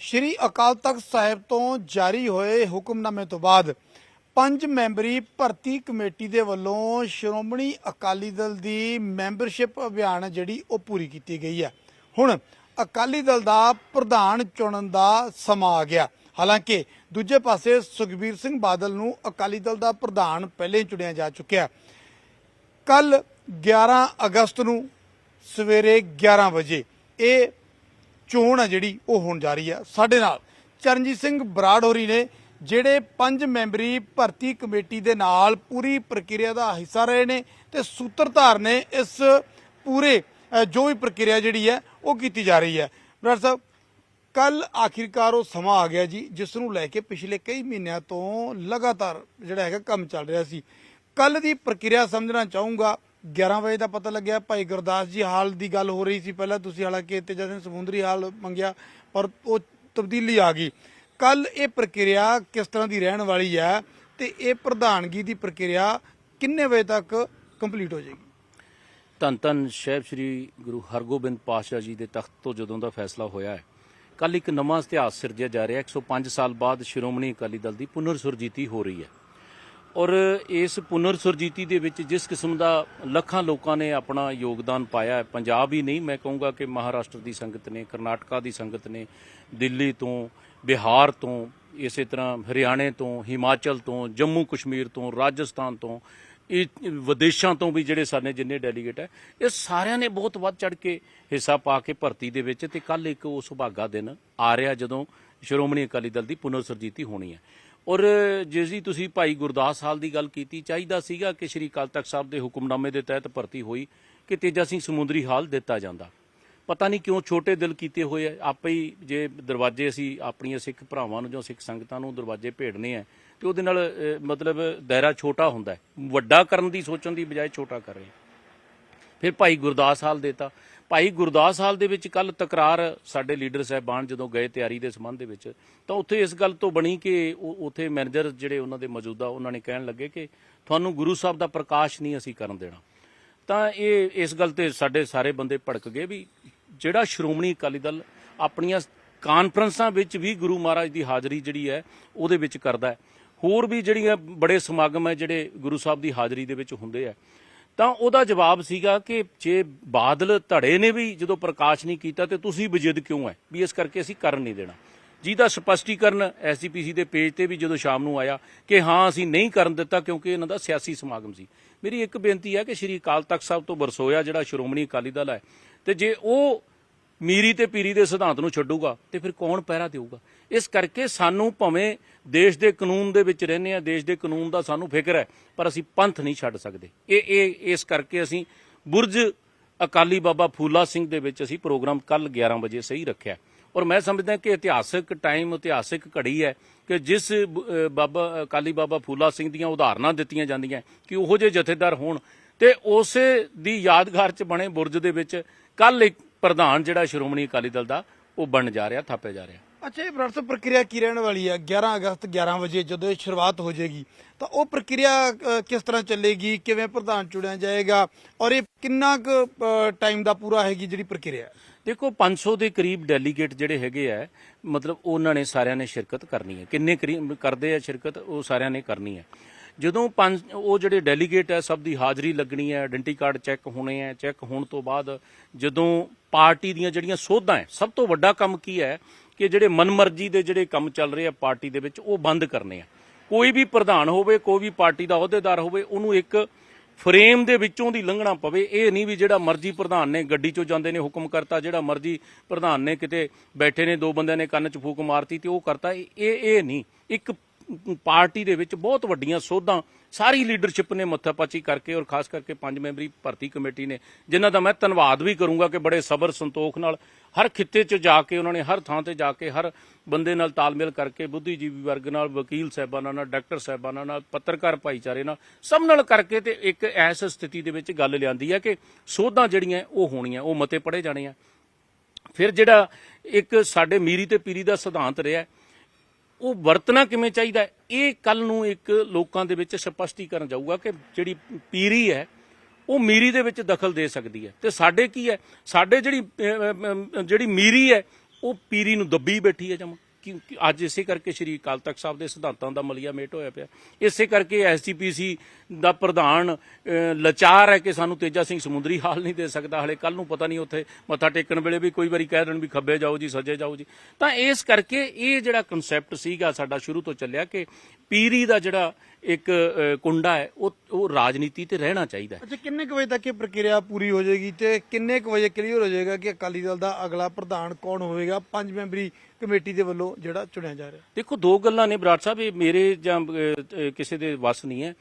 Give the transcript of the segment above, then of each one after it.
ਸ਼੍ਰੀ ਅਕਾਲ ਤਖਤ ਸਾਹਿਬ ਤੋਂ ਜਾਰੀ ਹੋਏ ਹੁਕਮਨਾਮੇ ਤੋਂ ਬਾਅਦ ਪੰਜ ਮੈਂਬਰੀ ਭਰਤੀ ਕਮੇਟੀ ਦੇ ਵੱਲੋਂ ਸ਼੍ਰੋਮਣੀ ਅਕਾਲੀ ਦਲ ਦੀ ਮੈਂਬਰਸ਼ਿਪ ਅਭਿਆਨ ਜਿਹੜੀ ਉਹ ਪੂਰੀ ਕੀਤੀ ਗਈ ਹੈ। ਹੁਣ ਅਕਾਲੀ ਦਲ ਦਾ ਪ੍ਰਧਾਨ ਚੁਣਨ ਦਾ ਸਮਾਂ ਆ ਗਿਆ। ਹਾਲਾਂਕਿ ਦੂਜੇ ਪਾਸੇ ਸੁਖਬੀਰ ਸਿੰਘ ਬਾਦਲ ਨੂੰ ਅਕਾਲੀ ਦਲ ਦਾ ਪ੍ਰਧਾਨ ਪਹਿਲੇ ਹੀ ਚੁਣਿਆ ਜਾ ਚੁੱਕਿਆ ਕੱਲ 11 ਅਗਸਤ ਨੂੰ ਸਵੇਰੇ 11 ਵਜੇ ਇਹ ਚੋਣ ਹੈ ਜਿਹੜੀ ਉਹ ਹੋਣ ਜਾ ਰਹੀ ਹੈ ਸਾਡੇ ਨਾਲ। ਚਰਨਜੀਤ ਸਿੰਘ ਬਰਾੜ ਹੋਰੀ ਨੇ ਜਿਹੜੇ ਪੰਜ ਮੈਂਬਰੀ ਭਰਤੀ ਕਮੇਟੀ ਦੇ ਨਾਲ ਪੂਰੀ ਪ੍ਰਕਿਰਿਆ ਦਾ ਹਿੱਸਾ ਰਹੇ ਨੇ ਤੇ ਸੂਤਰਧਾਰ ਨੇ ਇਸ ਪੂਰੇ ਜੋ ਵੀ ਪ੍ਰਕਿਰਿਆ ਜਿਹੜੀ ਹੈ ਉਹ ਕੀਤੀ ਜਾ ਰਹੀ ਹੈ। ਬਰਾੜ ਸਾਹਿਬ, ਕੱਲ ਆਖਿਰਕਾਰ ਉਹ ਸਮਾਂ ਆ ਗਿਆ ਜੀ, ਜਿਸ ਨੂੰ ਲੈ ਕੇ ਪਿਛਲੇ ਕਈ ਮਹੀਨਿਆਂ ਤੋਂ ਲਗਾਤਾਰ ਜਿਹੜਾ ਹੈਗਾ ਕੰਮ ਚੱਲ ਰਿਹਾ ਸੀ। ਕੱਲ ਦੀ ਪ੍ਰਕਿਰਿਆ ਸਮਝਣਾ ਚਾਹੂੰਗਾ 11 ਵਜੇ ਦਾ ਪਤਾ ਲੱਗਿਆ ਭਾਈ ਗੁਰਦਾਸ ਜੀ, ਹਾਲ ਦੀ ਗੱਲ ਹੋ ਰਹੀ ਸੀ ਪਹਿਲਾਂ, ਤੁਸੀਂ ਹਾਲਾਂਕਿ ਤੇਜਾ ਸਿੰਘ ਸਮੁੰਦਰੀ ਹਾਲ ਮੰਗਿਆ, ਪਰ ਉਹ ਤਬਦੀਲੀ ਆ ਗਈ। ਕੱਲ ਇਹ ਪ੍ਰਕਿਰਿਆ ਕਿਸ ਤਰ੍ਹਾਂ ਦੀ ਰਹਿਣ ਵਾਲੀ ਹੈ ਤੇ ਇਹ ਪ੍ਰਧਾਨਗੀ ਦੀ ਪ੍ਰਕਿਰਿਆ ਕਿੰਨੇ ਵਜੇ ਤੱਕ ਕੰਪਲੀਟ ਹੋ ਜਾਏਗੀ? ਧੰਨ ਧੰਨ ਸਾਹਿਬ ਸ੍ਰੀ ਗੁਰੂ ਹਰਗੋਬਿੰਦ ਪਾਤਸ਼ਾਹ ਜੀ ਦੇ ਤਖਤ ਤੋਂ ਜਦੋਂ ਦਾ ਫੈਸਲਾ ਹੋਇਆ ਹੈ। ਕੱਲ ਇੱਕ ਨਵਾਂ ਇਤਿਹਾਸ ਸਿਰਜਿਆ ਜਾ ਰਿਹਾ ਹੈ। 105 ਸਾਲ ਬਾਅਦ ਸ਼੍ਰੋਮਣੀ ਅਕਾਲੀ ਦਲ ਦੀ ਪੁਨਰ ਸੁਰਜੀਤੀ ਹੋ ਰਹੀ ਹੈ। ਔਰ ਇਸ ਪੁਨਰ ਸੁਰਜੀਤੀ ਦੇ ਵਿੱਚ ਜਿਸ ਕਿਸਮ ਦਾ ਲੱਖਾਂ ਲੋਕਾਂ ਨੇ ਆਪਣਾ ਯੋਗਦਾਨ ਪਾਇਆ ਹੈ, ਪੰਜਾਬ ਹੀ ਨਹੀਂ, ਮੈਂ ਕਹੂੰਗਾ ਕਿ ਮਹਾਰਾਸ਼ਟਰ ਦੀ ਸੰਗਤ ਨੇ, ਕਰਨਾਟਕਾ ਦੀ ਸੰਗਤ ਨੇ, ਦਿੱਲੀ ਤੋਂ, ਬਿਹਾਰ ਤੋਂ, ਇਸੇ ਤਰ੍ਹਾਂ ਹਰਿਆਣੇ ਤੋਂ, ਹਿਮਾਚਲ ਤੋਂ, ਜੰਮੂ ਕਸ਼ਮੀਰ ਤੋਂ, ਰਾਜਸਥਾਨ ਤੋਂ, ਇਹ ਵਿਦੇਸ਼ਾਂ ਤੋਂ ਵੀ ਜਿਹੜੇ ਸਾਡੇ ਜਿੰਨੇ ਡੈਲੀਗੇਟ ਹੈ, ਇਹ ਸਾਰਿਆਂ ਨੇ ਬਹੁਤ ਵੱਧ ਚੜ ਕੇ ਹਿੱਸਾ ਪਾ ਕੇ ਭਰਤੀ ਦੇ ਵਿੱਚ ਤੇ ਕੱਲ ਇੱਕ ਉਹ ਸੁਭਾਗਾ ਦਿਨ ਆ ਰਿਹਾ ਜਦੋਂ ਸ਼੍ਰੋਮਣੀ ਅਕਾਲੀ ਦਲ ਦੀ ਪੁਨਰ ਸੁਰਜੀਤੀ ਹੋਣੀ ਹੈ। ਔਰ ਜਿਸ ਦੀ ਤੁਸੀਂ ਭਾਈ ਗੁਰਦਾਸ ਹਾਲ ਦੀ ਗੱਲ ਕੀਤੀ, ਚਾਹੀਦਾ ਸੀਗਾ ਕਿ ਸ਼੍ਰੀ ਅਕਾਲ ਤਖਤ ਸਾਹਿਬ ਦੇ ਹੁਕਮਨਾਮੇ ਦੇ ਤਹਿਤ ਭਰਤੀ ਹੋਈ ਕਿ ਤੇਜਾ ਸਿੰਘ ਸਮੁੰਦਰੀ ਹਾਲ ਦਿੱਤਾ ਜਾਂਦਾ। ਪਤਾ ਨਹੀਂ ਕਿਉਂ ਛੋਟੇ ਦਿਲ ਕੀਤੇ ਹੋਏ ਆ, ਆਪੇ ਹੀ ਜੇ ਦਰਵਾਜ਼ੇ ਅਸੀਂ ਆਪਣੀਆਂ ਸਿੱਖ ਭਰਾਵਾਂ ਨੂੰ ਜਾਂ ਸਿੱਖ ਸੰਗਤਾਂ ਨੂੰ ਦਰਵਾਜ਼ੇ ਭੇੜਨੇ ਆ, ਤੇ ਉਹਦੇ ਨਾਲ ਮਤਲਬ ਦਾਇਰਾ ਛੋਟਾ ਹੁੰਦਾ ਵੱਡਾ ਕਰਨ ਦੀ ਸੋਚਣ ਦੀ ਬਜਾਏ ਛੋਟਾ ਕਰ ਰਹੇ ਫਿਰ ਭਾਈ ਗੁਰਦਾਸ ਹਾਲ ਦੇਤਾ। ਭਾਈ ਗੁਰਦਾਸ ਹਾਲ ਦੇ ਵਿੱਚ ਕੱਲ ਤਕਰਾਰ ਸਾਡੇ ਲੀਡਰ ਸਾਹਿਬਾਨ ਜਦੋਂ ਗਏ ਤਿਆਰੀ ਦੇ ਸੰਬੰਧ ਦੇ ਵਿੱਚ, ਤਾਂ ਉੱਥੇ ਇਸ ਗੱਲ ਤੋਂ ਬਣੀ ਕਿ ਉਹ- ਉੱਥੇ ਮੈਨੇਜਰ ਜਿਹੜੇ ਉਹਨਾਂ ਦੇ ਮੌਜੂਦਾ, ਉਹਨਾਂ ਨੇ ਕਹਿਣ ਲੱਗੇ ਕਿ ਤੁਹਾਨੂੰ ਗੁਰੂ ਸਾਹਿਬ ਦਾ ਪ੍ਰਕਾਸ਼ ਨਹੀਂ ਅਸੀਂ ਕਰਨ ਦੇਣਾ। ਤਾਂ ਇਹ ਇਸ ਗੱਲ ਤੇ ਸਾਡੇ ਸਾਰੇ ਬੰਦੇ ਭੜਕ ਗਏ ਵੀ ਜਿਹੜਾ ਸ਼੍ਰੋਮਣੀ ਅਕਾਲੀ ਦਲ ਆਪਣੀਆਂ ਕਾਨਫਰੰਸਾਂ ਵਿੱਚ ਵੀ ਗੁਰੂ ਮਹਾਰਾਜ ਦੀ ਹਾਜ਼ਰੀ ਜਿਹੜੀ ਹੈ, ਉਹਦੇ ਵਿੱਚ ਕਰਦਾ ਹੈ। ਹੋਰ ਵੀ ਜਿਹੜੀਆਂ ਬੜੇ ਸਮਾਗਮ ਹੈ ਜਿਹੜੇ ਗੁਰੂ ਸਾਹਿਬ ਦੀ ਹਾਜ਼ਰੀ ਦੇ ਵਿੱਚ ਹੁੰਦੇ ਆ ਤਾਂ ਉਹਦਾ ਜਵਾਬ ਸੀਗਾ ਕਿ ਜੇ ਬਾਦਲ ਧੜੇ ਨੇ ਵੀ ਜਦੋਂ ਪ੍ਰਕਾਸ਼ ਨਹੀਂ ਕੀਤਾ ਤੇ ਤੁਸੀਂ ਬਜਿੱਦ ਕਿਉਂ ਹੈ ਵੀ ਇਸ ਕਰਕੇ ਅਸੀਂ ਕਰਨ ਨਹੀਂ ਦੇਣਾ। ਜਿਹਦਾ ਸਪਸ਼ਟੀਕਰਨ ਐਸਜੀਪੀਸੀ ਦੇ ਪੇਜ ਤੇ ਵੀ ਜਦੋਂ ਸ਼ਾਮ ਨੂੰ ਆਇਆ ਕਿ ਹਾਂ, ਅਸੀਂ ਨਹੀਂ ਕਰਨ ਦਿੱਤਾ ਕਿਉਂਕਿ ਇਹਨਾਂ ਦਾ ਸਿਆਸੀ ਸਮਾਗਮ ਸੀ। ਮੇਰੀ ਇੱਕ ਬੇਨਤੀ ਹੈ ਕਿ ਸ਼੍ਰੀ ਅਕਾਲ ਤਖਤ ਸਾਹਿਬ ਤੋਂ ਬਰਸੋਇਆ ਜਿਹੜਾ ਸ਼੍ਰੋਮਣੀ ਅਕਾਲੀ ਦਲ ਹੈ ਤੇ ਜੇ ਉਹ ਮੀਰੀ ਤੇ ਪੀਰੀ ਦੇ ਸਿਧਾਂਤ ਨੂੰ ਛੱਡੂਗਾ ਤੇ ਫਿਰ ਕੌਣ ਪਹਿਰਾ ਦੇਊਗਾ? ਇਸ ਕਰਕੇ ਸਾਨੂੰ ਭਵੇਂ ਦੇਸ਼ ਦੇ ਕਾਨੂੰਨ ਦੇ ਵਿੱਚ ਰਹਿੰਦੇ ਆ ਦੇਸ਼ ਦੇ ਕਾਨੂੰਨ ਦਾ ਸਾਨੂੰ ਫਿਕਰ ਹੈ, ਪਰ ਅਸੀਂ ਪੰਥ ਨਹੀਂ ਛੱਡ ਸਕਦੇ। ਇਹ ਇਹ, ਇਸ ਕਰਕੇ ਅਸੀਂ ਬੁਰਜ ਅਕਾਲੀ ਬਾਬਾ ਫੂਲਾ ਸਿੰਘ ਦੇ ਵਿੱਚ ਅਸੀਂ ਪ੍ਰੋਗਰਾਮ ਕੱਲ 11 ਵਜੇ ਸਹੀ ਰੱਖਿਆ। ਔਰ ਮੈਂ ਸਮਝਦਾ ਕਿ ਇਤਿਹਾਸਿਕ ਟਾਈਮ ਇਤਿਹਾਸਿਕ ਘੜੀ ਹੈ ਕਿ ਜਿਸ ਬ- ਬਾਬਾ, ਅਕਾਲੀ ਬਾਬਾ ਫੂਲਾ ਸਿੰਘ ਦੀਆਂ ਉਦਾਹਰਨਾਂ ਦਿੱਤੀਆਂ ਜਾਂਦੀਆਂ, ਕਿ ਉਹੋ ਜਿਹੇ ਜਥੇਦਾਰ ਹੋਣ। ਤੇ ਉਸੇ ਦੀ ਯਾਦਗਾਰ 'ਚ ਬਣੇ ਬੁਰਜ ਦੇ ਵਿੱਚ ਕੱਲ ਇੱਕ ਪ੍ਰਧਾਨ ਜਿਹੜਾ ਸ਼੍ਰੋਮਣੀ ਅਕਾਲੀ ਦਲ ਦਾ ਉਹ ਬਣ ਜਾ ਰਿਹਾ ਥਾਪੇ ਜਾ ਰਿਹਾ। ਅੱਛਾ ਇਹ ਸਾਹਿਬ ਪ੍ਰਕਿਰਿਆ ਕੀ ਰਹਿਣ ਵਾਲੀ ਹੈ 11 ਅਗਸਤ 11 ਵਜੇ ਜਦੋਂ ਇਹ ਸ਼ੁਰੂਆਤ ਹੋ ਜਾਏਗੀ ਤਾਂ ਉਹ ਪ੍ਰਕਿਰਿਆ ਕਿਸ ਤਰ੍ਹਾਂ ਚੱਲੇਗੀ? ਕਿਵੇਂ ਪ੍ਰਧਾਨ ਚੁਣਿਆ ਜਾਏਗਾ? ਔਰ ਇਹ ਕਿੰਨਾ ਕੁ ਟਾਈਮ ਦਾ ਪੂਰਾ ਹੈਗੀ ਜਿਹੜੀ ਪ੍ਰਕਿਰਿਆ? ਦੇਖੋ 500 ਦੇ ਕਰੀਬ ਡੈਲੀਗੇਟ ਜਿਹੜੇ ਹੈਗੇ ਆ ਮਤਲਬ ਉਹਨਾਂ ਨੇ ਸਾਰਿਆਂ ਨੇ ਸ਼ਿਰਕਤ ਕਰਨੀ ਹੈ। ਕਿੰਨੇ ਕਰੀਬ ਕਰਦੇ ਆ ਸ਼ਿਰਕਤ ਉਹ ਸਾਰਿਆਂ ਨੇ ਕਰਨੀ ਹੈ। ਜਦੋਂ ਪੰਜ ਉਹ ਜਿਹੜੇ ਡੈਲੀਗੇਟ ਹੈ ਸਭ ਦੀ ਹਾਜ਼ਰੀ ਲੱਗਣੀ ਹੈ ਆਇਡੈਂਟੀ ਕਾਰਡ ਚੈੱਕ ਹੋਣੇ ਹੈ ਚੈੱਕ ਹੋਣ ਤੋਂ ਬਾਅਦ ਜਦੋਂ ਪਾਰਟੀ ਦੀਆਂ ਜਿਹੜੀਆਂ ਸੋਧਾਂ ਹੈ, ਸਭ ਤੋਂ ਵੱਡਾ ਕੰਮ ਕੀ ਹੈ ਕਿ ਜਿਹੜੇ ਮਨਮਰਜ਼ੀ ਦੇ ਜਿਹੜੇ ਕੰਮ ਚੱਲ ਰਹੇ ਆ ਪਾਰਟੀ ਦੇ ਵਿੱਚ, ਉਹ ਬੰਦ ਕਰਨੇ ਆ। ਕੋਈ ਵੀ ਪ੍ਰਧਾਨ ਹੋਵੇ, ਕੋਈ ਵੀ ਪਾਰਟੀ ਦਾ ਅਹੁਦੇਦਾਰ ਹੋਵੇ, ਉਹਨੂੰ ਇੱਕ ਫਰੇਮ ਦੇ ਵਿੱਚੋਂ ਦੀ ਲੰਘਣਾ ਪਵੇ। ਇਹ ਨਹੀਂ ਵੀ ਜਿਹੜਾ ਮਰਜ਼ੀ ਪ੍ਰਧਾਨ ਨੇ ਗੱਡੀ 'ਚੋਂ ਜਾਂਦੇ ਨੇ ਹੁਕਮ ਕਰਤਾ, ਜਿਹੜਾ ਮਰਜ਼ੀ ਪ੍ਰਧਾਨ ਨੇ ਕਿਤੇ ਬੈਠੇ ਨੇ, ਦੋ ਬੰਦਿਆਂ ਨੇ ਕੰਨ 'ਚ ਫੂਕ ਮਾਰਤੀ ਤੇ ਉਹ ਕਰਤਾ, ਇਹ ਇਹ ਨਹੀਂ। ਇੱਕ ਪਾਰਟੀ ਦੇ ਵਿੱਚ ਬਹੁਤ ਵੱਡੀਆਂ ਸੋਧਾਂ ਸਾਰੀ ਲੀਡਰਸ਼ਿਪ ਨੇ ਮੱਥਾਪਾਚੀ ਕਰਕੇ ਔਰ ਖਾਸ ਕਰਕੇ ਪੰਜ ਮੈਂਬਰੀ ਭਰਤੀ ਕਮੇਟੀ ਨੇ, ਜਿਨ੍ਹਾਂ ਦਾ ਮੈਂ ਧੰਨਵਾਦ ਵੀ ਕਰੂੰਗਾ ਕਿ ਬੜੇ ਸਬਰ ਸੰਤੋਖ ਨਾਲ ਹਰ ਖਿੱਤੇ 'ਚ ਜਾ ਕੇ, ਉਹਨਾਂ ਨੇ ਹਰ ਥਾਂ ਤੇ ਜਾ ਕੇ ਹਰ ਬੰਦੇ ਨਾਲ ਤਾਲਮੇਲ ਕਰਕੇ ਬੁੱਧੀਜੀਵੀ ਵਰਗ ਨਾਲ, ਵਕੀਲ ਸਾਹਿਬਾਨਾਂ ਨਾਲ, ਡਾਕਟਰ ਸਾਹਿਬਾਨਾਂ ਨਾਲ, ਪੱਤਰਕਾਰ ਭਾਈਚਾਰੇ ਨਾਲ, ਸਭ ਨਾਲ ਕਰਕੇ ਤੇ ਇੱਕ ਐਸ ਸਥਿਤੀ ਦੇ ਵਿੱਚ ਗੱਲ ਲਿਆਂਦੀ ਹੈ ਕਿ ਸੋਧਾਂ ਜਿਹੜੀਆਂ ਉਹ ਹੋਣੀਆਂ, ਉਹ ਮਤੇ ਪੜੇ ਜਾਣੇ ਆ। ਫਿਰ ਜਿਹੜਾ ਇੱਕ ਸਾਡੇ ਮੀਰੀ ਤੇ ਪੀਰੀ ਦਾ ਸਿਧਾਂਤ ਰਿਹਾ ਉਹ ਵਰਤਣਾ ਕਿਵੇਂ ਚਾਹੀਦਾ ਇਹ ਕੱਲ ਨੂੰ ਇੱਕ ਲੋਕਾਂ ਦੇ ਵਿੱਚ ਸਪਸ਼ਟੀਕਰਨ ਜਾਊਗਾ ਕਿ ਜਿਹੜੀ ਪੀਰੀ ਹੈ, ਉਹ ਮੀਰੀ ਦੇ ਵਿੱਚ ਦਖਲ ਦੇ ਸਕਦੀ ਹੈ। ਤੇ ਸਾਡੇ ਕੀ ਹੈ? ਸਾਡੇ ਜਿਹੜੀ ਜਿਹੜੀ ਮੀਰੀ ਹੈ, ਉਹ ਪੀਰੀ ਨੂੰ ਦੱਬੀ ਬੈਠੀ ਹੈ ਜਮਾ। ਕਿਉਂਕਿ ਅੱਜ ਇਸੇ ਕਰਕੇ ਸ਼੍ਰੀ ਅਕਾਲ ਤਖਤ ਸਾਹਿਬ ਦੇ ਸਿਧਾਂਤਾਂ ਦਾ ਮਲੀਆ ਮੇਟ ਹੋਇਆ ਪਿਆ। ਇਸੇ ਕਰਕੇ ਐਸਜੀਪੀਸੀ ਦਾ ਪ੍ਰਧਾਨ ਅਹ, ਲਾਚਾਰ ਹੈ ਕਿ ਸਾਨੂੰ ਤੇਜਾ ਸਿੰਘ ਸਮੁੰਦਰੀ ਹਾਲ ਨਹੀਂ ਦੇ ਸਕਦਾ। ਹਲੇ ਕੱਲ ਨੂੰ ਪਤਾ ਨਹੀਂ ਉੱਥੇ ਮੱਥਾ ਟੇਕਣ ਵੇਲੇ ਵੀ ਕੋਈ ਵਾਰੀ ਕਹਿ ਦੇਣ ਵੀ ਖੱਬੇ ਜਾਓ ਜੀ ਸੱਜੇ ਜਾਓ ਜੀ। ਤਾਂ ਇਸ ਕਰਕੇ ਇਹ ਜਿਹੜਾ ਕਨਸੈਪਟ ਸੀਗਾ ਸਾਡਾ ਸ਼ੁਰੂ ਤੋਂ ਚੱਲਿਆ ਕਿ ਪੀਰੀ ਦਾ ਜਿਹੜਾ ਇੱਕ ਕੁੰਡਾ ਹੈ ਉਹ ਉਹ ਰਾਜਨੀਤੀ ਤੇ ਰਹਿਣਾ ਚਾਹੀਦਾ ਅੱਛਾ ਕਿੰਨੇ ਕੁ ਵਜੇ ਤੱਕ ਇਹ ਪ੍ਰਕਿਰਿਆ ਪੂਰੀ ਹੋ ਜਾਏਗੀ ਤੇ ਕਿੰਨੇ ਕੁ ਵਜੇ ਕਲੀਅਰ ਹੋ ਜਾਏਗਾ ਕਿ ਅਕਾਲੀ ਦਲ ਦਾ ਅਗਲਾ ਪ੍ਰਧਾਨ ਕੌਣ ਹੋਵੇਗਾ ਪੰਜ ਮੈਂਬਰੀ ਕਮੇਟੀ ਦੇ ਵੱਲੋਂ ਜਿਹੜਾ ਚੁਣਿਆ ਜਾ ਰਿਹਾ? ਦੇਖੋ ਦੋ ਗੱਲਾਂ ਨੇ ਬਰਾੜ ਸਾਹਿਬ ਇਹ ਮੇਰੇ ਜਾਂ ਕਿਸੇ ਦੇ ਵੱਸ ਨਹੀਂ ਹੈ।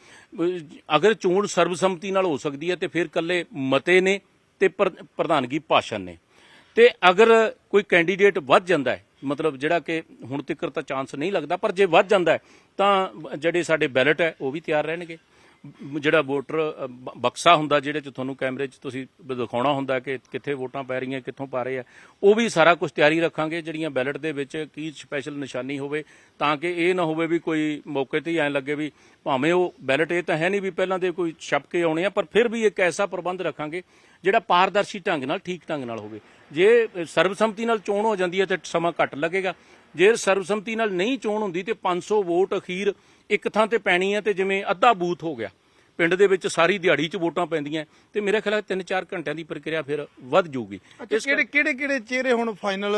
ਅਗਰ ਚੋਣ ਸਰਬਸੰਮਤੀ ਨਾਲ ਹੋ ਸਕਦੀ ਹੈ ਤੇ ਫਿਰ ਕੱਲੇ ਮਤੇ ਨੇ ਤੇ ਪ੍ਰ- ਪ੍ਰਧਾਨਗੀ ਭਾਸ਼ਣ ਨੇ। ਤੇ ਅਗਰ ਕੋਈ ਕੈਂਡੀਡੇਟ ਵੱਧ ਜਾਂਦਾ ਹੈ ਮਤਲਬ ਜਿਹੜਾ ਕਿ ਹੁਣ ਤੱਕ ਤਾਂ ਚਾਂਸ ਨਹੀਂ ਲੱਗਦਾ, ਪਰ ਜੇ ਵੱਧ ਜਾਂਦਾ ਤਾਂ ਜਿਹੜੇ ਸਾਡੇ ਬੈਲਟ ਹੈ, ਉਹ ਵੀ ਤਿਆਰ ਰਹਿਣਗੇ। ਜਿਹੜਾ ਵੋਟਰ ਬਕਸਾ ਹੁੰਦਾ ਜਿਹੜੇ ਚ ਤੁਹਾਨੂੰ ਕੈਮਰੇ 'ਚ ਤੁਸੀਂ ਦਿਖਾਉਣਾ ਹੁੰਦਾ ਕਿ ਕਿੱਥੇ ਵੋਟਾਂ ਪੈ ਰਹੀਆਂ, ਕਿੱਥੋਂ ਪਾ ਰਹੇ ਆ, ਉਹ ਵੀ ਸਾਰਾ ਕੁਝ ਤਿਆਰੀ ਰੱਖਾਂਗੇ ਜਿਹੜੀਆਂ ਬੈਲਟ ਦੇ ਵਿੱਚ ਕੀ ਸਪੈਸ਼ਲ ਨਿਸ਼ਾਨੀ ਹੋਵੇ, ਤਾਂ ਕਿ ਇਹ ਨਾ ਹੋਵੇ ਵੀ ਕੋਈ ਮੌਕੇ ਤੇ ਹੀ ਐਂ ਲੱਗੇ ਵੀ ਭਾਵੇਂ ਉਹ ਬੈਲਟ, ਇਹ ਤਾਂ ਹੈ ਨਹੀਂ ਵੀ ਪਹਿਲਾਂ ਦੇ ਕੋਈ ਛਪ ਕੇ ਆਉਣੇ ਆ, ਪਰ ਫਿਰ ਵੀ ਇੱਕ ਐਸਾ ਪ੍ਰਬੰਧ ਰੱਖਾਂਗੇ ਜਿਹੜਾ ਪਾਰਦਰਸ਼ੀ ਢੰਗ ਨਾਲ, ਠੀਕ ਢੰਗ ਨਾਲ ਹੋਵੇ। ਜੇ ਸਰਬਸੰਮਤੀ ਨਾਲ ਚੋਣ ਹੋ ਜਾਂਦੀ ਹੈ ਤੇ ਸਮਾਂ ਘੱਟ ਲੱਗੇਗਾ ਜੇ ਸਰਬਸੰਮਤੀ ਨਾਲ ਨਹੀਂ ਚੋਣ ਹੁੰਦੀ ਤੇ 500 ਵੋਟ ਅਖੀਰ ਇੱਕ ਥਾਂ ਤੇ ਪੈਣੀ ਹੈ ਤੇ ਜਿਵੇਂ ਅੱਧਾ ਬੂਥ ਹੋ ਗਿਆ। ਪਿੰਡ ਦੇ ਵਿੱਚ ਸਾਰੀ ਦਿਹਾੜੀ 'ਚ ਵੋਟਾਂ ਪੈਂਦੀਆਂ ਤੇ ਮੇਰੇ ਖਿਆਲ 3-4 ਘੰਟਿਆਂ ਦੀ ਪ੍ਰਕਿਰਿਆ ਫਿਰ ਵੱਧ ਜਾਊਗੀ। ਕਿਹੜੇ ਕਿਹੜੇ ਕਿਹੜੇ ਚਿਹਰੇ ਹੁਣ ਫਾਈਨਲ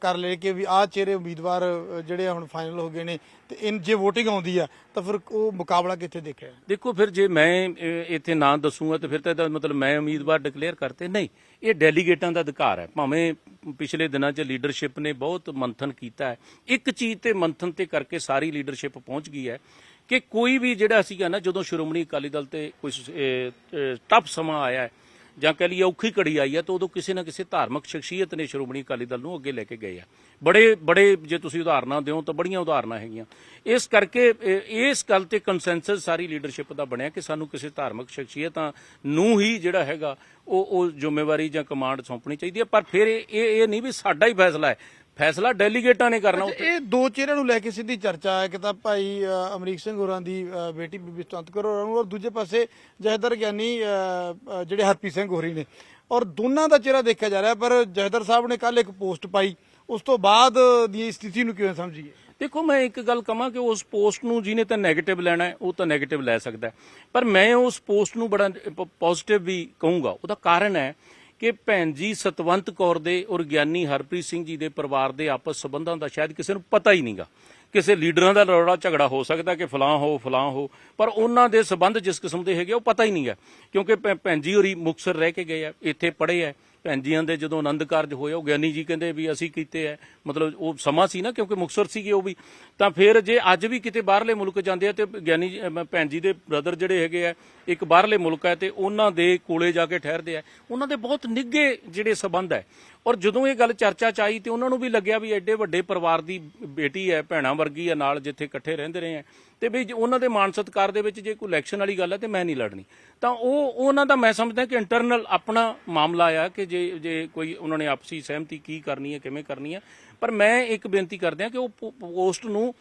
ਕਰ ਲਏ ਕਿ ਵੀ ਆਹ ਚਿਹਰੇ ਉਮੀਦਵਾਰ ਜਿਹੜੇ ਹੁਣ ਫਾਈਨਲ ਹੋ ਗਏ ਨੇ ਤੇ ਇਨ ਜੇ VOTING ਆਉਂਦੀ ਆ ਤਾਂ ਫਿਰ ਉਹ ਮੁਕਾਬਲਾ ਕਿੱਥੇ ਦੇਖਿਆ? ਦੇਖੋ ਫਿਰ ਜੇ ਮੈਂ ਇੱਥੇ ਨਾਂ ਦੱਸੂਗਾ ਤੇ ਫਿਰ ਤਾਂ ਇਹਦਾ ਮਤਲਬ ਮੈਂ ਉਮੀਦਵਾਰ ਡਿਕਲੇਅਰ ਕਰਤੇ। ਨਹੀਂ ਇਹ ਡੈਲੀਗੇਟਾਂ ਦਾ ਅਧਿਕਾਰ ਹੈ। ਭਾਵੇਂ ਪਿਛਲੇ ਦਿਨਾਂ 'ਚ ਲੀਡਰਸ਼ਿਪ ਨੇ ਬਹੁਤ ਮੰਥਨ ਕੀਤਾ ਹੈ। ਇੱਕ ਚੀਜ਼ ਤੇ ਮੰਥਨ ਤੇ ਕਰਕੇ ਸਾਰੀ ਲੀਡਰਸ਼ਿਪ ਪਹੁੰਚ ਗਈ ਹੈ ਕਿ ਕੋਈ ਵੀ ਜਿਹੜਾ ਸੀਗਾ ਨਾ, ਜਦੋਂ ਸ਼੍ਰੋਮਣੀ ਅਕਾਲੀ ਦਲ ਤੇ ਕੋਈ ਟਫ ਸਮਾਂ ਆਇਆ ਹੈ ਜਾਂ ਕਹ ਲਈਏ ਔਖੀ ਘੜੀ ਆਈ ਹੈ, ਤਾਂ ਉਦੋਂ ਕਿਸੇ ਨਾ ਕਿਸੇ ਧਾਰਮਿਕ ਸ਼ਖਸੀਅਤ ਨੇ ਸ਼੍ਰੋਮਣੀ ਅਕਾਲੀ ਦਲ ਨੂੰ ਅੱਗੇ ਲੈ ਕੇ ਗਏ ਆ। ਬੜੇ ਬੜੇ ਜੇ ਤੁਸੀਂ ਉਦਾਹਰਨਾਂ ਦਿਓ ਤਾਂ ਬੜੀਆਂ ਉਦਾਹਰਨਾਂ ਹੈਗੀਆਂ। ਇਸ ਕਰਕੇ ਇਸ ਗੱਲ ਤੇ ਕੰਸੈਂਸਸ ਸਾਰੀ ਲੀਡਰਸ਼ਿਪ ਦਾ ਬਣਿਆ ਕਿ ਸਾਨੂੰ ਕਿਸੇ ਧਾਰਮਿਕ ਸ਼ਖਸੀਅਤਾਂ ਨੂੰ ਹੀ ਜਿਹੜਾ ਹੈਗਾ, ਉਹ ਉਹ ਜ਼ਿੰਮੇਵਾਰੀ ਜਾਂ ਕਮਾਂਡ ਸੌਂਪਣੀ ਚਾਹੀਦੀ ਹੈ। ਪਰ ਫਿਰ ਇਹ ਇਹ ਨਹੀਂ ਵੀ ਸਾਡਾ ਹੀ ਫੈਸਲਾ ਹੈ। ਫੈਸਲਾ ਡੈਲੀਗੇਟਾਂ ਨੇ ਕਰਨਾ ਅੱਛਾ, ਇਹ ਦੋ ਚਿਹਰਿਆਂ ਨੂੰ ਲੈ ਕੇ ਸਿੱਧੀ ਚਰਚਾ ਹੈ ਕਿ ਤਾਂ ਭਾਈ ਅਮਰੀਕ ਸਿੰਘ ਹੋਰਾਂ ਦੀ ਬੇਟੀ ਬੀਬੀ ਸਤਵੰਤ ਕੌਰ ਹੋਰਾਂ ਨੂੰ ਔਰ ਦੂਜੇ ਪਾਸੇ ਜਹਦਰ ਗਿਆਨੀ ਜਿਹੜੇ ਹਰਪ੍ਰੀਤ ਸਿੰਘ ਹੋਰੀ ਨੇ। ਔਰ ਦੋਨਾਂ ਦਾ ਚਿਹਰਾ ਦੇਖਿਆ ਜਾ ਰਿਹਾ ਪਰ ਜਹਦਰ ਸਾਹਿਬ ਨੇ ਕੱਲ ਇੱਕ ਪੋਸਟ ਪਾਈ। ਉਸ ਤੋਂ ਬਾਅਦ ਦੀ ਸਥਿਤੀ ਨੂੰ ਕਿਵੇਂ ਸਮਝੀਏ? ਦੇਖੋ ਮੈਂ ਇੱਕ ਗੱਲ ਕਹਾਂ ਕਿ ਉਸ ਪੋਸਟ ਨੂੰ ਜਿਹਨੇ ਤਾਂ 네ਗੇਟਿਵ ਲੈਣਾ ਹੈ ਉਹ ਤਾਂ 네ਗੇਟਿਵ ਲੈ ਸਕਦਾ। ਪਰ ਮੈਂ ਉਸ ਪੋਸਟ ਨੂੰ ਬੜਾ ਪੋਜ਼ਿਟਿਵ ਵੀ ਕਹੂੰਗਾ। ਉਹਦਾ ਕਾਰਨ ਹੈ ਕਿ ਭੈਣ ਜੀ ਸਤਵੰਤ ਕੌਰ ਦੇ ਔਰ ਗਿਆਨੀ ਹਰਪ੍ਰੀਤ ਸਿੰਘ ਜੀ ਦੇ ਪਰਿਵਾਰ ਦੇ ਆਪਸ ਸੰਬੰਧਾਂ ਦਾ ਸ਼ਾਇਦ ਕਿਸੇ ਨੂੰ ਪਤਾ ਹੀ ਨਹੀਂਗਾ। ਕਿਸੇ ਲੀਡਰਾਂ ਦਾ ਲੜਾਈ ਝਗੜਾ ਹੋ ਸਕਦਾ ਕਿ ਫਲਾਂ ਹੋ ਫਲਾਂ ਹੋ, ਪਰ ਉਹਨਾਂ ਦੇ ਸਬੰਧ ਜਿਸ ਕਿਸਮ ਦੇ ਹੈਗੇ ਉਹ ਪਤਾ ਹੀ ਨਹੀਂ ਨਹੀਂਗਾ। ਕਿਉਂਕਿ ਭੈ- ਭੈਣ ਜੀ ਹੋਰੀ ਮੁਕਸਰ ਰਹਿ ਕੇ ਗਏ ਆ, ਇੱਥੇ ਪੜ੍ਹੇ ਆ ਭੈਣ ਜੀਆਂ ਦੇ ਜਦੋਂ ਆਨੰਦ ਕਾਰਜ ਹੋਇਆ ਉਹ ਗਿਆਨੀ ਜੀ ਕਹਿੰਦੇ ਵੀ ਅਸੀਂ ਕੀਤੇ ਆ ਮਤਲਬ ਉਹ ਸਮਾਂ ਸੀ ਨਾ, ਕਿਉਂਕਿ ਮੁਕਸਰ ਸੀਗੇ ਉਹ ਵੀ। ਤਾਂ ਫਿਰ ਜੇ ਅੱਜ ਵੀ ਕਿਤੇ ਬਾਹਰਲੇ ਮੁਲਕ ਜਾਂਦੇ ਆ ਤੇ ਗਿਆਨੀ ਭੈਣ ਜੀ ਦੇ ਬ੍ਰਦਰ ਜਿਹੜੇ ਹੈਗੇ ਆ ਇੱਕ ਬਾਹਰਲੇ ਮੁਲਕ ਹੈ ਤੇ ਉਹਨਾਂ ਦੇ ਕੋਲੇ ਜਾ ਕੇ ਠਹਿਰਦੇ ਆ ਉਹਨਾਂ ਦੇ ਬਹੁਤ ਨਿੱਘੇ ਜਿਹੜੇ ਸਬੰਧ ਹੈ ਔਰ ਜਦੋਂ ਇਹ ਗੱਲ ਚਰਚਾ ਚ ਆਈ ਤੇ ਉਹਨਾਂ ਨੂੰ ਵੀ ਲੱਗਿਆ ਵੀ ਐਡੇ ਵੱਡੇ ਪਰਿਵਾਰ ਦੀ ਬੇਟੀ ਹੈ, ਭੈਣਾ ਵਰਗੀ ਹੈ, ਨਾਲ ਜਿੱਥੇ ਇਕੱਠੇ ਰਹਿੰਦੇ ਰਹੇ ਆ ਤੇ ਵੀ ਉਹਨਾਂ ਦੇ ਮਾਨ ਸਤਕਾਰ ਦੇ ਵਿੱਚ ਜੇ ਕੋਈ ਇਲੈਕਸ਼ਨ ਵਾਲੀ ਗੱਲ ਹੈ ਤੇ ਮੈਂ ਨਹੀਂ ਲੜਨੀ। ਤਾਂ ਉਹ, ਉਹਨਾਂ ਦਾ ਮੈਂ ਸਮਝਦਾ ਕਿ ਇੰਟਰਨਲ ਆਪਣਾ ਮਾਮਲਾ ਆ ਕਿ ਜੇ ਜੇ ਕੋਈ ਉਹਨਾਂ ਨੇ ਆਪਸੀ ਸਹਿਮਤੀ ਕੀ ਕਰਨੀ ਹੈ, ਕਿਵੇਂ ਕਰਨੀ ਹੈ। ਪਰ ਮੈਂ ਇੱਕ ਬੇਨਤੀ ਕਰਦਿਆਂ ਕਿ ਉਹ ਪੋ- ਪੋਸਟ ਨੂੰ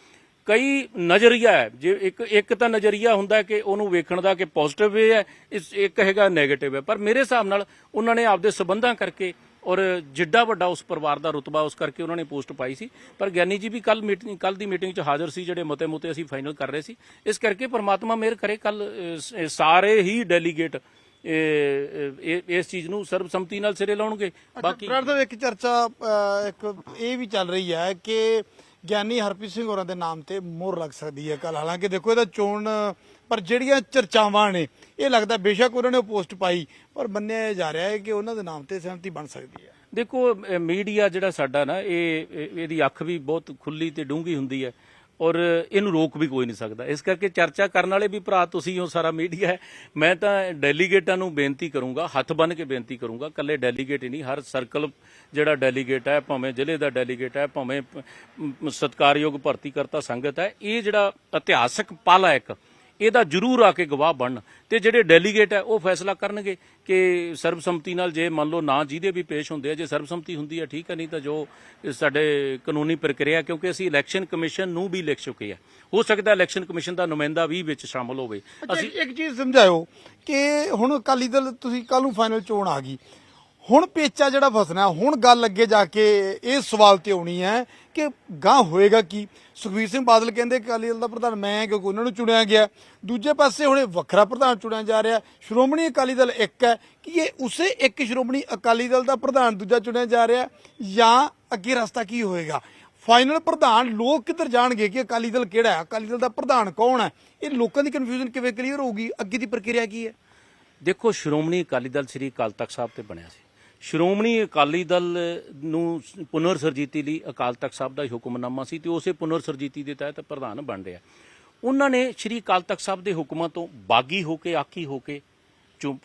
ਕਈ ਨਜ਼ਰੀਆ ਹੈ। ਜੇ ਇੱਕ ਇੱਕ ਤਾਂ ਨਜ਼ਰੀਆ ਹੁੰਦਾ ਕਿ ਉਹਨੂੰ ਵੇਖਣ ਦਾ ਕਿ ਪੋਜ਼ਿਟਿਵ ਵੇ ਹੈ, ਇਸ, ਇੱਕ ਹੈਗਾ 네ਗੇਟਿਵ ਹੈ। ਪਰ ਮੇਰੇ ਹਿਸਾਬ ਨਾਲ ਉਹਨਾਂ ਨੇ ਆਪਦੇ ਸਬੰਧਾਂ ਕਰਕੇ ਔਰ ਜਿੱਡਾ ਵੱਡਾ ਉਸ ਪਰਿਵਾਰ ਦਾ ਰੁਤਬਾ ਉਸ ਕਰਕੇ ਉਹਨਾਂ ਨੇ ਪੋਸਟ ਪਾਈ ਸੀ। ਪਰ ਗਿਆਨੀ ਜੀ ਵੀ ਕੱਲ ਮੀਟਿੰਗ ਕੱਲ ਦੀ ਮੀਟਿੰਗ 'ਚ ਹਾਜ਼ਰ ਸੀ ਜਿਹੜੇ ਮਤੇ ਮੁਤੇ ਅਸੀਂ ਫਾਈਨਲ ਕਰ ਰਹੇ ਸੀ। ਇਸ ਕਰਕੇ ਪ੍ਰਮਾਤਮਾ ਮਿਹਰ ਕਰੇ ਕੱਲ ਸਾਰੇ ਹੀ ਡੈਲੀਗੇਟ ਇਸ ਚੀਜ਼ ਨੂੰ ਸਰਬਸੰਮਤੀ ਨਾਲ ਸਿਰੇ ਲਾਉਣਗੇ। ਬਾਕੀ ਬਰਾੜ ਸਾਹਿਬ ਇੱਕ ਚਰਚਾ ਇੱਕ ਇਹ ਵੀ ਚੱਲ ਰਹੀ ਹੈ ਕਿ ਗਿਆਨੀ ਹਰਪ੍ਰੀਤ ਸਿੰਘ ਹੋਰਾਂ ਦੇ ਨਾਮ ਤੇ ਮੋਹਰ ਲੱਗ ਸਕਦੀ ਹੈ ਕੱਲ ਹਾਲਾਂਕਿ ਦੇਖੋ ਇਹਦਾ ਚੋਣ ਪਰ ਜਿਹੜੀਆਂ ਚਰਚਾਵਾਂ ਨੇ, ਇਹ ਲੱਗਦਾ ਬੇਸ਼ੱਕ ਉਹਨਾਂ ਨੇ ਉਹ ਪੋਸਟ ਪਾਈ, ਪਰ ਮੰਨਿਆ ਜਾ ਰਿਹਾ ਹੈ ਕਿ ਉਹਨਾਂ ਦੇ ਨਾਮ ਤੇ ਸਹਿਮਤੀ ਬਣ ਸਕਦੀ ਹੈ। ਦੇਖੋ ਮੀਡੀਆ ਜਿਹੜਾ ਸਾਡਾ ਨਾ, ਇਹ ਇਹਦੀ ਅੱਖ ਵੀ ਬਹੁਤ ਖੁੱਲੀ ਤੇ ਡੂੰਗੀ ਹੁੰਦੀ ਹੈ ਔਰ ਇਹਨੂੰ ਰੋਕ ਵੀ ਕੋਈ ਨਹੀਂ ਸਕਦਾ। ਇਸ ਕਰਕੇ ਚਰਚਾ ਕਰਨ ਵਾਲੇ ਵੀ ਭਰਾ ਤੁਸੀਂ ਹੋ, ਸਾਰਾ ਮੀਡੀਆ ਹੈ। ਮੈਂ ਤਾਂ ਡੈਲੀਗੇਟਾਂ ਨੂੰ ਬੇਨਤੀ ਕਰੂੰਗਾ, ਹੱਥ ਬੰਨ ਕੇ ਬੇਨਤੀ ਕਰੂੰਗਾ ਕੱਲੇ ਡੈਲੀਗੇਟ ਹੀ ਨਹੀਂ, ਹਰ ਸਰਕਲ ਜਿਹੜਾ ਡੈਲੀਗੇਟ ਹੈ, ਭਾਵੇਂ ਜ਼ਿਲ੍ਹੇ ਦਾ ਡੈਲੀਗੇਟ ਹੈ, ਭਾਵੇਂ ਪ- ਸਤਿਕਾਰਯੋਗ ਭਰਤੀ ਕਰਤਾ ਸੰਗਤ ਹੈ, ਇਹ ਜਿਹੜਾ ਇਤਿਹਾਸਕ ਪਲ ਹੈ ਇੱਕ ਇਹਦਾ ਜ਼ਰੂਰ ਆ ਕੇ ਗਵਾਹ ਬਣਨ। ਤੇ ਜਿਹੜੇ ਡੈਲੀਗੇਟ ਹੈ ਉਹ ਫੈਸਲਾ ਕਰਨਗੇ ਕਿ ਸਰਬਸੰਮਤੀ ਨਾਲ ਜੇ ਮੰਨ ਲਓ ਨਾ ਜਿਹਦੇ ਵੀ ਪੇਸ਼ ਹੁੰਦੇ ਆ ਜੇ ਸਰਬਸੰਮਤੀ ਹੁੰਦੀ ਹੈ ਠੀਕ ਹੈ ਨਹੀਂ ਤਾਂ ਜੋ ਸਾਡੇ ਕਾਨੂੰਨੀ ਪ੍ਰਕਿਰਿਆ ਕਿਉਂਕਿ ਅਸੀਂ ਇਲੈਕਸ਼ਨ ਕਮਿਸ਼ਨ ਨੂੰ ਵੀ ਲਿਖ ਚੁੱਕੇ ਆ। ਹੋ ਸਕਦਾ ਇਲੈਕਸ਼ਨ ਕਮਿਸ਼ਨ ਦਾ ਨੁਮਾਇੰਦਾ ਵੀ ਵਿੱਚ ਸ਼ਾਮਲ ਹੋਵੇ। ਅਸੀਂ ਇੱਕ ਚੀਜ਼ ਸਮਝਾਇਓ ਕਿ ਹੁਣ ਅਕਾਲੀ ਦਲ ਤੁਸੀਂ ਕੱਲ ਨੂੰ ਫਾਈਨਲ ਚੋਣ ਆ ਗਈ। ਹੁਣ ਪੇਚਾ ਜਿਹੜਾ ਫਸਣਾ ਹੁਣ ਗੱਲ ਅੱਗੇ ਜਾ ਕੇ ਇਹ ਸਵਾਲ ਤੇ ਆਉਣੀ ਹੈ ਕਿ ਗਾਂ ਹੋਏਗਾ ਕੀ? ਸੁਖਬੀਰ ਸਿੰਘ ਬਾਦਲ ਕਹਿੰਦੇ ਅਕਾਲੀ ਦਲ ਦਾ ਪ੍ਰਧਾਨ ਮੈਂ ਕਿਉਂਕਿ ਉਹਨਾਂ ਨੂੰ ਚੁਣਿਆ ਗਿਆ। ਦੂਜੇ ਪਾਸੇ ਹੁਣ ਵੱਖਰਾ ਪ੍ਰਧਾਨ ਚੁਣਿਆ ਜਾ ਰਿਹਾ। ਸ਼੍ਰੋਮਣੀ ਅਕਾਲੀ ਦਲ ਇੱਕ ਹੈ। ਕਿ ਇਹ ਉਸੇ ਇੱਕ ਸ਼੍ਰੋਮਣੀ ਅਕਾਲੀ ਦਲ ਦਾ ਪ੍ਰਧਾਨ ਦੂਜਾ ਚੁਣਿਆ ਜਾ ਰਿਹਾ ਜਾਂ ਅੱਗੇ ਰਸਤਾ ਕੀ ਹੋਏਗਾ? ਫਾਈਨਲ ਪ੍ਰਧਾਨ ਲੋਕ ਕਿੱਧਰ ਜਾਣਗੇ ਕਿ ਅਕਾਲੀ ਦਲ ਕਿਹੜਾ ਹੈ? ਅਕਾਲੀ ਦਲ ਦਾ ਪ੍ਰਧਾਨ ਕੌਣ ਹੈ? ਇਹ ਲੋਕਾਂ ਦੀ ਕਨਫਿਊਜ਼ਨ ਕਿਵੇਂ ਕਲੀਅਰ ਹੋਊਗੀ? ਅੱਗੇ ਦੀ ਪ੍ਰਕਿਰਿਆ ਕੀ ਹੈ? ਦੇਖੋ, ਸ਼੍ਰੋਮਣੀ ਅਕਾਲੀ ਦਲ ਸ੍ਰੀ ਅਕਾਲ ਤਖਤ ਸਾਹਿਬ ਤੇ ਬਣਿਆ ਸੀ। ਸ਼੍ਰੋਮਣੀ ਅਕਾਲੀ ਦਲ ਨੂੰ ਪੁਨਰ ਸਰਜੀਤੀ ਲਈ ਅਕਾਲ ਤਖਤ ਸਾਹਿਬ ਦਾ ਹੀ ਹੁਕਮਨਾਮਾ ਸੀ ਤੇ ਉਸੇ ਪੁਨਰ ਸਰਜੀਤੀ ਦੇ ਤਹਿਤ ਪ੍ਰਧਾਨ ਬਣ ਰਿਹਾ। ਉਹਨਾਂ ਨੇ ਸ੍ਰੀ ਅਕਾਲ ਤਖਤ ਸਾਹਿਬ ਦੇ ਹੁਕਮਾਂ ਤੋਂ ਬਾਗੀ ਹੋ ਕੇ, ਆਕੀ ਹੋ ਕੇ ਚੁ-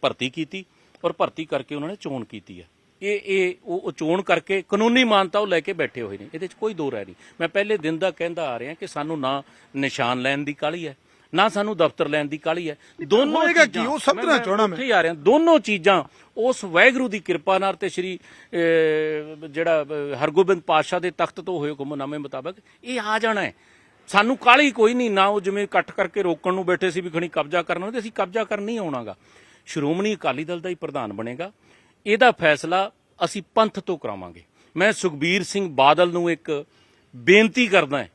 ਭਰਤੀ ਕੀਤੀ ਔਰ ਭਰਤੀ ਕਰਕੇ ਉਹਨਾਂ ਨੇ ਚੋਣ ਕੀਤੀ ਹੈ। ਇਹ ਇਹ ਉਹ ਚੋਣ ਕਰਕੇ ਕਾਨੂੰਨੀ ਮਾਨਤਾ ਉਹ ਲੈ ਕੇ ਬੈਠੇ ਹੋਏ ਨੇ। ਇਹਦੇ 'ਚ ਕੋਈ ਦੋ ਰਾਏ ਨਹੀਂ। ਮੈਂ ਪਹਿਲੇ ਦਿਨ ਦਾ ਕਹਿੰਦਾ ਆ ਰਿਹਾ ਕਿ ਸਾਨੂੰ ਨਾ ਨਿਸ਼ਾਨ ਲੈਣ ਦੀ ਕਾਹਲੀ ਹੈ। ਨਾ ਸਾਨੂੰ ਦਫ਼ਤਰ ਲੈਣ ਦੀ ਕਾਹਲੀ ਹੈ। ਦੋਨੋਂ ਹੋਏਗਾ ਕੀ? ਉਹ ਸਮਝਣਾ ਚਾਹੁੰਦਾ ਮੈਂ। ਉੱਥੇ ਹੀ ਆ ਰਿਹਾ। ਦੋਨੋਂ ਚੀਜ਼ਾਂ ਉਸ ਵਾਹਿਗੁਰੂ ਦੀ ਕਿਰਪਾ ਨਾਲ ਤੇ ਸ੍ਰੀ ਜਿਹੜਾ ਹਰਗੋਬਿੰਦ ਪਾਤਸ਼ਾਹ ਦੇ ਤਖਤ ਤੋਂ ਹੋਏ ਹੁਕਮਨਾਮੇ ਮੁਤਾਬਕ ਇਹ ਆ ਜਾਣਾ ਹੈ। ਸਾਨੂੰ ਕਾਲੀ ਕੋਈ ਨਹੀਂ ਨਾ ਉਹ ਜਿਵੇਂ ਇਕੱਠ ਕਰਕੇ ਰੋਕਣ ਨੂੰ ਬੈਠੇ ਸੀ ਵੀ ਖਣੀ ਕਬਜ਼ਾ ਕਰਨਾ ਤੇ ਅਸੀਂ ਕਬਜ਼ਾ ਕਰਨ ਨਹੀਂ ਆਉਣਾਗਾ। ਸ਼੍ਰੋਮਣੀ ਅਕਾਲੀ ਦਲ ਦਾ ਹੀ ਪ੍ਰਧਾਨ ਬਣੇਗਾ। ਇਹਦਾ ਫੈਸਲਾ ਅਸੀਂ ਪੰਥ ਤੋਂ ਕਰਾਵਾਂਗੇ। ਮੈਂ ਸੁਖਬੀਰ ਸਿੰਘ ਬਾਦਲ ਨੂੰ ਇੱਕ ਬੇਨਤੀ ਕਰਦਾ ਹਾਂ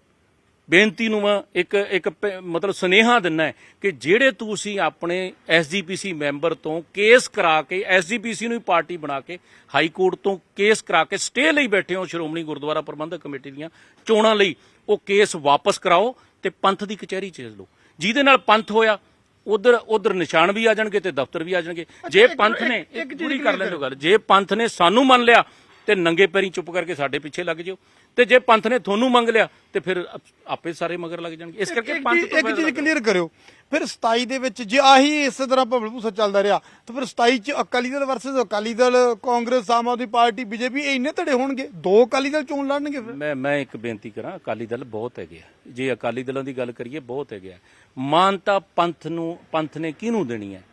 ਬੇਨਤੀ ਨੂੰ ਮੈਂ ਇੱਕ ਇੱਕ ਮਤਲਬ ਸੁਨੇਹਾ ਦਿੰਨਾ ਹੈ ਕਿ ਜਿਹੜੇ ਤੁਸੀਂ ਆਪਣੇ ਐਸਜੀਪੀਸੀ ਮੈਂਬਰ ਤੋਂ ਕੇਸ ਕਰਾ ਕੇ ਐਸਜੀਪੀਸੀ ਨੂੰ ਹੀ ਪਾਰਟੀ ਬਣਾ ਕੇ ਹਾਈ ਕੋਰਟ ਤੋਂ ਕੇਸ ਕਰਾ ਕੇ ਸਟੇ ਲਈ ਬੈਠੇ ਹੋ ਸ਼੍ਰੋਮਣੀ ਗੁਰਦੁਆਰਾ ਪ੍ਰਬੰਧਕ ਕਮੇਟੀ ਦੀਆਂ ਚੋਣਾਂ ਲਈ ਉਹ ਕੇਸ ਵਾਪਸ ਕਰਾਓ ਤੇ ਪੰਥ ਦੀ ਕਚਹਿਰੀ ਚ ਲਓ। ਜਿਹਦੇ ਨਾਲ ਪੰਥ ਹੋਇਆ ਉਧਰ ਉਧਰ ਨਿਸ਼ਾਨ ਵੀ ਆ ਜਾਣਗੇ ਤੇ ਦਫ਼ਤਰ ਵੀ ਆ ਜਾਣਗੇ। ਜੇ ਪੰਥ ਨੇ ਪੂਰੀ ਕਰ ਲੈਣ ਗੱਲ। ਜੇ ਪੰਥ ਨੇ ਸਾਨੂੰ ਮੰਨ ਲਿਆ ਤੇ ਨੰਗੇ ਪੈਰੀ ਚੁੱਪ ਕਰਕੇ ਸਾਡੇ ਪਿੱਛੇ ਲੱਗ ਜਿਓ। ਤੇ ਜੇ ਪੰਥ ਨੇ ਤੁਹਾਨੂੰ ਮੰਗ ਲਿਆ ਤੇ ਫਿਰ ਆਪ- ਸਾਰੇ ਮਗਰ ਲੱਗ ਜਾਣਗੇ। ਇਸ ਕਰਕੇ ਪੰਥ ਤੋਂ ਇੱਕ ਚੀਜ਼। ਕਲੀਅਰ ਕਰਿਓ। ਫਿਰ 27 ਦੇ ਵਿੱਚ ਜੇ ਆਹੀ ਇਸੇ ਤਰ੍ਹਾਂ ਭਵਲ ਭੂਸਾ ਚੱਲਦਾ ਰਿਹਾ ਤਾਂ ਫਿਰ 27 ਚ Akali Dal versus Akali Dal Congress Aam Aadmi party BJP ਇੰਨੇ ਧੜੇ ਹੋਣਗੇ। ਦੋ ਅਕਾਲੀ ਦਲ ਚੋਣ ਲੜਨਗੇ ਫਿਰ। ਮੈਂ ਮੈਂ ਇੱਕ ਬੇਨਤੀ ਕਰਾਂ ਅਕਾਲੀ ਦਲ ਬਹੁਤ ਹੈਗੇ ਆ। ਜੇ ਅਕਾਲੀ ਦਲਾਂ ਦੀ ਗੱਲ ਕਰੀਏ ਬਹੁਤ ਹੈਗੇ ਆ। ਮਾਨਤਾ ਪੰਥ ਨੂੰ ਪੰਥ ਨੇ ਕਿਹਨੂੰ ਦੇਣੀ ਹੈ?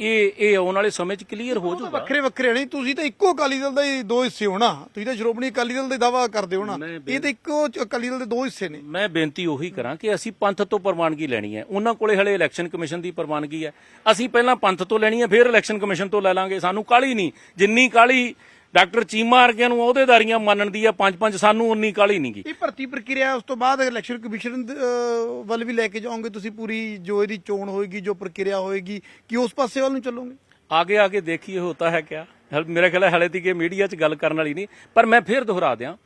ਇਹ ਇਹ ਆਉਣ ਵਾਲੇ ਸਮੇਂ 'ਚ ਕਲੀਅਰ ਹੋ ਜਾਊਗਾ। ਵੱਖਰੇ ਵੱਖਰੇ ਨਹੀਂ ਤੁਸੀਂ ਤਾਂ ਇੱਕੋ ਅਕਾਲੀ ਦਲ ਦਾ ਹੀ ਦੋ ਹਿੱਸੇ ਹੋਣਾ ਤੁਸੀਂ ਤਾਂ ਸ਼੍ਰੋਮਣੀ ਅਕਾਲੀ ਦਲ ਦਾ ਦਾਵਾ ਕਰਦੇ ਹੋਣਾ ਮੈਂ ਇਹ ਤਾਂ ਇੱਕੋ ਚ- ਅਕਾਲੀ ਦਲ ਦੇ ਦੋ ਹਿੱਸੇ ਨੇ। ਮੈਂ ਬੇਨਤੀ ਉਹੀ ਕਰਾਂ ਕਿ ਅਸੀਂ ਪੰਥ ਤੋਂ ਪ੍ਰਵਾਨਗੀ ਲੈਣੀ ਹੈ। ਉਹਨਾਂ ਕੋਲੇ ਹਲੇ ਇਲੈਕਸ਼ਨ ਕਮਿਸ਼ਨ ਦੀ ਪ੍ਰਵਾਨਗੀ ਹੈ। ਅਸੀਂ ਪਹਿਲਾਂ ਪੰਥ ਤੋਂ ਲੈਣੀ ਹੈ ਫਿਰ ਇਲੈਕਸ਼ਨ ਕਮਿਸ਼ਨ ਤੋਂ ਲੈ ਲਾਂਗੇ। ਸਾਨੂੰ ਕਾਲੀ ਨਹੀਂ। ਜਿੰਨੀ ਕਾਲੀ ਡਾਕਟਰ ਚੀਮਾ ਵਰਗਿਆਂ ਨੂੰ ਅਹੁਦੇਦਾਰੀਆਂ ਮੰਨਣ ਦੀ ਆ ਪੰਜ ਪੰਜ ਸਾਨੂੰ ਉਨੀ ਕਾਲੀ ਨਹੀਂਗੀ ਇਹ ਭਰਤੀ ਪ੍ਰਕਿਰਿਆ ਉਸ ਤੋਂ ਬਾਅਦ ਇਲੈਕਸ਼ਨ ਕਮਿਸ਼ਨ ਵੱਲ ਵੀ ਲੈ ਕੇ ਜਾਓਗੇ ਤੁਸੀਂ ਪੂਰੀ ਜੋ ਇਹਦੀ ਚੋਣ ਹੋਏਗੀ ਜੋ ਪ੍ਰਕਿਰਿਆ ਹੋਏਗੀ ਕਿ ਉਸ ਪਾਸੇ ਵੱਲ ਨੂੰ ਚੱਲੋਗੇ? ਆਗੇ ਆਗੇ ਦੇਖੀਏ ਹੋਤਾ ਹੈ ਕਿਆ। ਮੇਰਾ ਖਿਆਲ ਹਲੇ ਤੱਕ ਇਹ ਮੀਡੀਆ 'ਚ ਗੱਲ ਕਰਨ ਵਾਲੀ ਨਹੀਂ। ਪਰ ਮੈਂ ਫਿਰ ਦੁਹਰਾ ਦਿਆਂ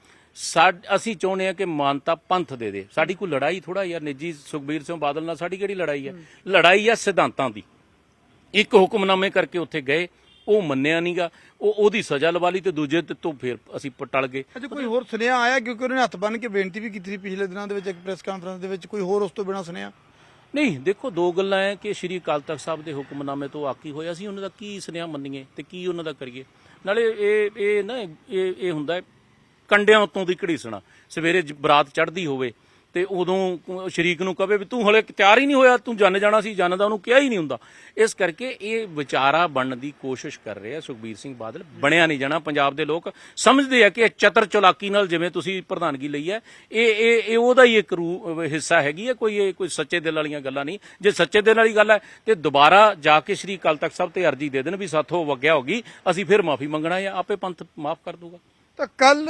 ਅਸੀਂ ਚਾਹੁੰਦੇ ਹਾਂ ਕਿ ਮਾਨਤਾ ਪੰਥ ਦੇ ਦੇ। ਸਾਡੀ ਕੋਈ ਲੜਾਈ ਥੋੜਾ ਯਾਰ ਨਿੱਜੀ ਸੁਖਬੀਰ ਸਿੰਘ ਬਾਦਲ ਨਾਲ ਸਾਡੀ ਕਿਹੜੀ ਲੜਾਈ ਹੈ? ਲੜਾਈ ਹੈ ਸਿਧਾਂਤਾਂ ਦੀ। ਇੱਕ ਹੁਕਮਨਾਮੇ ਕਰਕੇ ਉੱਥੇ ਗਏ ਉਹ ਮੰਨਿਆ ਨਹੀਂਗਾ ਉਹ ਉਹਦੀ ਸਜ਼ਾ ਲਵਾ ਲਈ ਤੇ ਦੂਜੇ ਤੇ ਤੋਂ ਫਿਰ ਅਸੀਂ ਪਟਲ ਗਏ। ਅੱਛਾ ਕੋਈ ਹੋਰ ਸੁਨੇਹਾ ਆਇਆ? ਕਿਉਂਕਿ ਉਹਨਾਂ ਨੇ ਹੱਥ ਬੰਨ ਕੇ ਬੇਨਤੀ ਵੀ ਕੀਤੀ ਸੀ ਪਿਛਲੇ ਦਿਨਾਂ ਦੇ ਵਿੱਚ ਇੱਕ ਪ੍ਰੈਸ ਕਾਨਫਰੰਸ ਦੇ ਵਿੱਚ ਕੋਈ ਹੋਰ ਉਸ ਤੋਂ ਬਿਨਾਂ ਸੁਨੇਹਾ? ਨਹੀਂ ਦੇਖੋ ਦੋ ਗੱਲਾਂ ਹੈ ਕਿ ਸ਼੍ਰੀ ਅਕਾਲ ਤਖਤ ਸਾਹਿਬ ਦੇ ਹੁਕਮਨਾਮੇ ਤੋਂ ਆਕੀ ਹੋਇਆ ਸੀ ਉਹਨਾਂ ਦਾ ਕੀ ਸੁਨੇਹਾ ਮੰਨੀਏ ਤੇ ਕੀ ਉਹਨਾਂ ਦਾ ਕਰੀਏ। ਨਾਲੇ ਇਹ ਇਹ ਨਾ ਇਹ ਇਹ ਹੁੰਦਾ ਕੰਡਿਆਂ ਉੱਤੋਂ ਦੀ ਘੜੀਸਣਾ ਸਵੇਰੇ ਬਰਾਤ ਚੜ੍ਹਦੀ ਹੋਵੇ ਤੇ ਉਦੋਂ ਸ਼ਰੀਕ ਨੂੰ ਕਵੇ ਵੀ ਤੂੰ ਹਲੇ ਤਿਆਰ ਹੀ ਨਹੀਂ ਹੋਇਆ, ਤੂੰ ਜੰਨ ਜਾਣਾ ਸੀ, ਜੰਨ ਦਾ ਉਹਨੂੰ ਕਿਹਾ ਹੀ ਨਹੀਂ ਹੁੰਦਾ। ਇਸ ਕਰਕੇ ਇਹ ਵਿਚਾਰਾ ਬਣਨ ਦੀ ਕੋਸ਼ਿਸ਼ ਕਰ ਰਿਹਾ ਸੁਖਬੀਰ ਸਿੰਘ ਬਾਦਲ। ਬਣਿਆ ਨਹੀਂ ਜਾਣਾ ਪੰਜਾਬ ਦੇ ਲੋਕ। ਸਮਝਦੇ ਆ ਕਿ ਇਹ ਚਤਰ ਚਲਾਕੀ ਨਾਲ ਜਿਵੇਂ ਤੁਸੀਂ ਪ੍ਰਧਾਨਗੀ ਲਈ ਹੈ, ਇਹ ਇਹ ਇਹ ਉਹਦਾ ਹੀ ਇੱਕ ਰੂ ਹਿੱਸਾ ਹੈਗੀ ਹੈ, ਕੋਈ ਇਹ, ਕੋਈ ਸੱਚੇ ਦਿਲ ਵਾਲੀਆਂ ਗੱਲਾਂ ਨਹੀਂ। ਜੇ ਸੱਚੇ ਦਿਲ ਵਾਲੀ ਗੱਲ ਹੈ, ਤੇ ਦੁਬਾਰਾ ਜਾ ਕੇ ਸ਼੍ਰੀ ਅਕਾਲ ਤਖਤ ਸਾਹਿਬ ਤੇ ਅਰਜੀ ਦੇ ਦੇਣ ਵੀ ਸਾਥੋਂ ਵਗਿਆ ਹੋਗੀ, ਅਸੀਂ ਫਿਰ ਮਾਫੀ ਮੰਗਣਾ ਹੈ ਆਪੇ ਪੰਥ ਮਾਫ ਕਰ ਦੂਗਾ। ਤਾਂ ਕੱਲ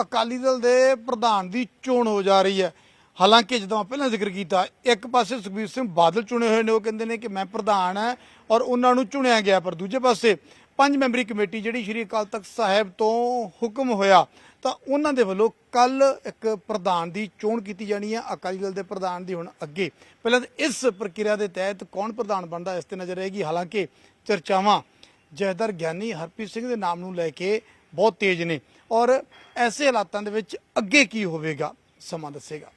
ਅਕਾਲੀ ਦਲ ਦੇ ਪ੍ਰਧਾਨ ਦੀ ਚੋਣ ਹੋ ਜਾ ਰਹੀ ਹੈ। ਹਾਲਾਂਕਿ ਜਦੋਂ ਮੈਂ ਪਹਿਲਾਂ ਜ਼ਿਕਰ ਕੀਤਾ, ਇੱਕ ਪਾਸੇ ਸੁਖਬੀਰ ਸਿੰਘ ਬਾਦਲ ਚੁਣੇ ਹੋਏ ਨੇ, ਉਹ ਕਹਿੰਦੇ ਨੇ ਕਿ ਮੈਂ ਪ੍ਰਧਾਨ ਹਾਂ ਔਰ ਉਹਨਾਂ ਨੂੰ ਚੁਣਿਆ ਗਿਆ, ਪਰ ਦੂਜੇ ਪਾਸੇ ਪੰਜ ਮੈਂਬਰੀ ਕਮੇਟੀ ਜਿਹੜੀ ਸ਼੍ਰੀ ਅਕਾਲ ਤਖਤ ਸਾਹਿਬ ਤੋਂ ਹੁਕਮ ਹੋਇਆ, ਤਾਂ ਉਹਨਾਂ ਦੇ ਵੱਲੋਂ ਕੱਲ ਇੱਕ ਪ੍ਰਧਾਨ ਦੀ ਚੋਣ ਕੀਤੀ ਜਾਣੀ ਹੈ, ਅਕਾਲੀ ਦਲ ਦੇ ਪ੍ਰਧਾਨ ਦੀ ਹੁਣ ਅੱਗੇ। ਪਹਿਲਾਂ ਤਾਂ ਇਸ ਪ੍ਰਕਿਰਿਆ ਦੇ ਤਹਿਤ ਕੌਣ ਪ੍ਰਧਾਨ ਬਣਦਾ, ਇਸ ਤੇ ਨਜ਼ਰ ਰਹੇਗੀ ਹਾਲਾਂਕਿ ਚਰਚਾਵਾਂ ਜੈਦਰ ਗਿਆਨੀ ਹਰਪ੍ਰੀਤ ਸਿੰਘ ਦੇ ਨਾਮ ਨੂੰ ਲੈ ਕੇ ਬਹੁਤ ਤੇਜ਼ ਨੇ। ਔਰ ਐਸੇ ਹਾਲਾਤਾਂ ਦੇ ਵਿੱਚ ਅੱਗੇ ਕੀ ਹੋਵੇਗਾ, ਸਮਾਂ ਦੱਸੇਗਾ।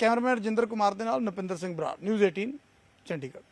ਕੈਮਰਾਮੈਨ ਰਜਿੰਦਰ ਕੁਮਾਰ ਦੇ ਨਾਲ ਨਪਿੰਦਰ ਸਿੰਘ ਬਰਾੜ, ਨਿਊਜ਼ 18 ਚੰਡੀਗੜ੍ਹ।